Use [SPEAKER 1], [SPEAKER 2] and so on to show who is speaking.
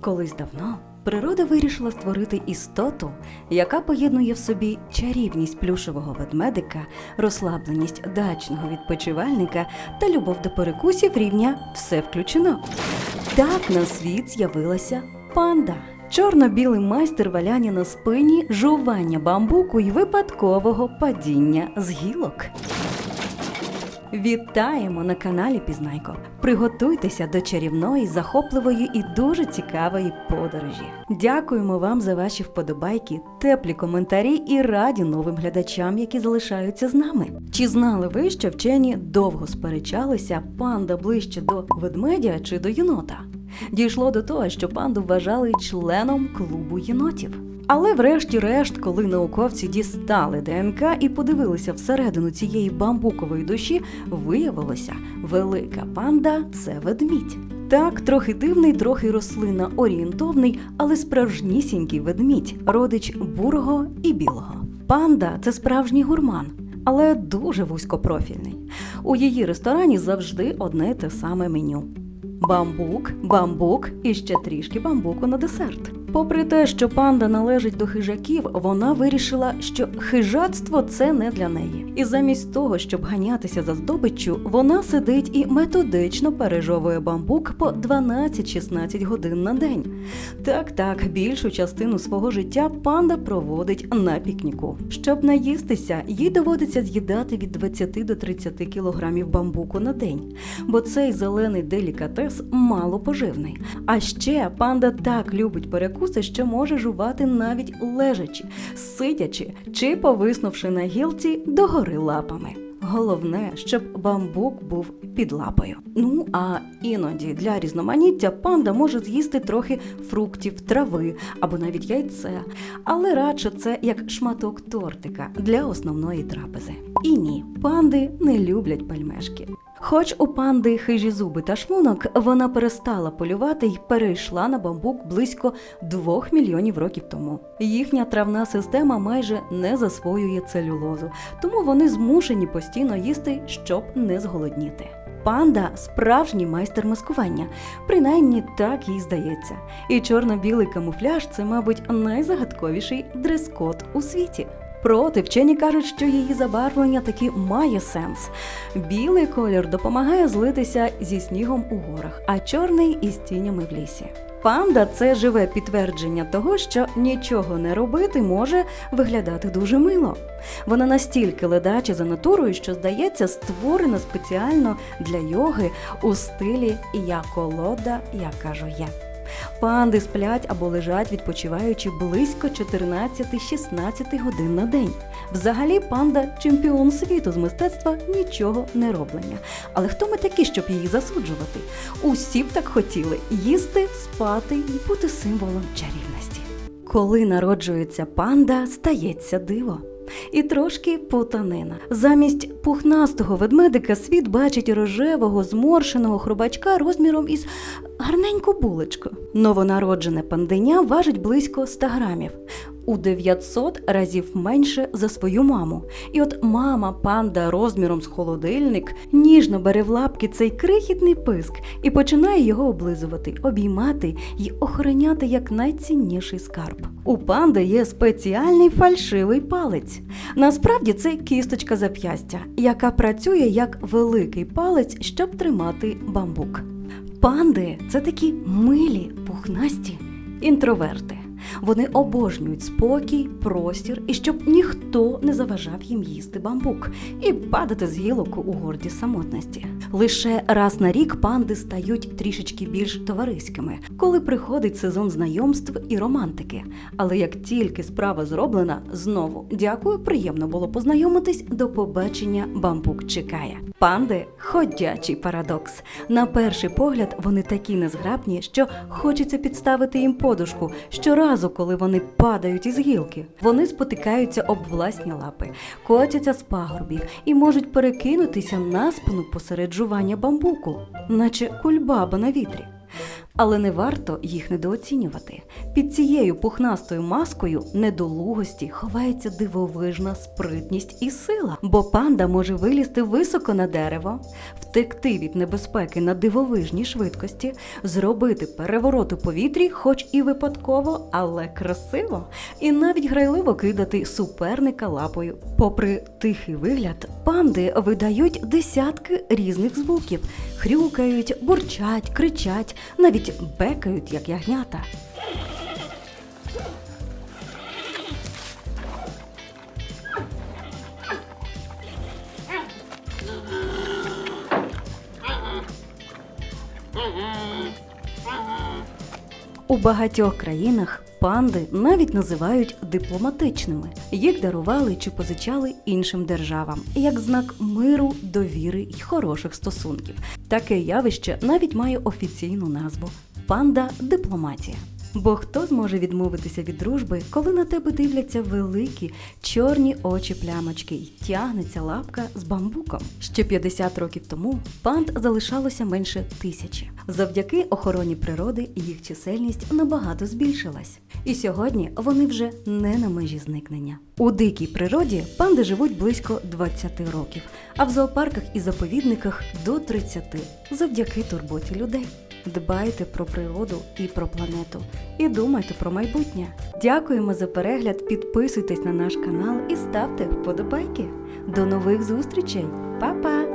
[SPEAKER 1] Колись давно природа вирішила створити істоту, яка поєднує в собі чарівність плюшевого ведмедика, розслабленість дачного відпочивальника та любов до перекусів рівня все включено. Так на світ з'явилася панда. Чорно-білий майстер валяння на спині, жування бамбуку і випадкового падіння з гілок. Вітаємо на каналі Пізнайко. Приготуйтеся до чарівної, захопливої і дуже цікавої подорожі. Дякуємо вам за ваші вподобайки, теплі коментарі і раді новим глядачам, які залишаються з нами. Чи знали ви, що вчені довго сперечалися, панда ближче до ведмедя чи до єнота? Дійшло до того, що панду вважали членом клубу єнотів. Але врешті-решт, коли науковці дістали ДНК і подивилися всередину цієї бамбукової душі, виявилося, велика панда це ведмідь. Так, трохи дивний, трохи рослинно орієнтовний, але справжнісінький ведмідь, родич бурого і білого. Панда це справжній гурман, але дуже вузькопрофільний. У її ресторані завжди одне те саме меню. Бамбук, бамбук і ще трішки бамбуку на десерт. Попри те, що панда належить до хижаків, вона вирішила, що хижацтво це не для неї. І замість того, щоб ганятися за здобиччю, вона сидить і методично пережовує бамбук по 12-16 годин на день. Так, так, більшу частину свого життя панда проводить на пікніку. Щоб наїстися, їй доводиться з'їдати від 20 до 30 кілограмів бамбуку на день, бо цей зелений делікатес мало поживний. А ще панда так любить перекуси, що може жувати навіть лежачи, сидячи чи повиснувши на гілці догори лапами. Головне, щоб бамбук був під лапою. Ну а іноді для різноманіття панда може з'їсти трохи фруктів, трави або навіть яйце, але радше це як шматок тортика для основної трапези. І ні, панди не люблять пельмешки. Хоч у панди хижі зуби та шлунок, вона перестала полювати і перейшла на бамбук близько двох мільйонів років тому. Їхня травна система майже не засвоює целюлозу, тому вони змушені постійно їсти, щоб не зголодніти. Панда справжній майстер маскування, принаймні так їй здається. І чорно-білий камуфляж це, мабуть, найзагадковіший дрес-код у світі. Проте вчені кажуть, що її забарвлення таки має сенс. Білий колір допомагає злитися зі снігом у горах, а чорний із тінями в лісі. Панда це живе підтвердження того, що нічого не робити може виглядати дуже мило. Вона настільки ледача за натурою, що здається, створена спеціально для йоги у стилі Я колода, я кажу я. Панди сплять або лежать, відпочиваючи близько 14-16 годин на день. Взагалі, панда чемпіон світу з мистецтва нічого не роблення. Але хто ми такі, щоб її засуджувати? Усі б так хотіли їсти, спати і бути символом чарівності. Коли народжується панда, стається диво. І трошки путанина. Замість пухнастого ведмедика світ бачить рожевого, зморшеного хробачка розміром із гарненьку булочку. Новонароджене панденя важить близько 100 грамів. У 900 разів менше за свою маму. І от мама панда розміром з холодильник ніжно бере в лапки цей крихітний писк і починає його облизувати, обіймати і охороняти як найцінніший скарб. У панди є спеціальний фальшивий палець. Насправді це кісточка зап'ястя, яка працює як великий палець, щоб тримати бамбук. Панди це такі милі, пухнасті інтроверти. Вони обожнюють спокій, простір і щоб ніхто не заважав їм їсти бамбук і падати з гілок у горді самотності. Лише раз на рік панди стають трішечки більш товариськими, коли приходить сезон знайомств і романтики. Але як тільки справа зроблена, знову дякую, приємно було познайомитись. До побачення бамбук чекає. Панди ходячий парадокс. На перший погляд вони такі незграбні, що хочеться підставити їм подушку. Щоразу, коли вони падають із гілки, вони спотикаються об власні лапи, котяться з пагорбів і можуть перекинутися на спину посеред жування бамбуку, наче кульбаба на вітрі. Але не варто їх недооцінювати. Під цією пухнастою маскою недолугості ховається дивовижна спритність і сила, бо панда може вилізти високо на дерево, втекти від небезпеки на дивовижній швидкості, зробити переворот у повітрі, хоч і випадково, але красиво, і навіть грайливо кидати суперника лапою. Попри тихий вигляд, панди видають десятки різних звуків: хрюкають, бурчать, кричать, навіть бекають, як ягнята. У багатьох країнах панди навіть називають дипломатичними. Їх дарували чи позичали іншим державам як знак миру, довіри й хороших стосунків. Таке явище навіть має офіційну назву панда дипломатія. Бо хто зможе відмовитися від дружби, коли на тебе дивляться великі чорні очі плямочки й тягнеться лапка з бамбуком? Ще 50 років тому панд залишалося менше тисячі. Завдяки охороні природи їх чисельність набагато збільшилась. І сьогодні вони вже не на межі зникнення. У дикій природі панди живуть близько 20 років, а в зоопарках і заповідниках до 30 завдяки турботі людей. Дбайте про природу і про планету. І думайте про майбутнє. Дякуємо за перегляд. Підписуйтесь на наш канал і ставте вподобайки. До нових зустрічей. Па-па!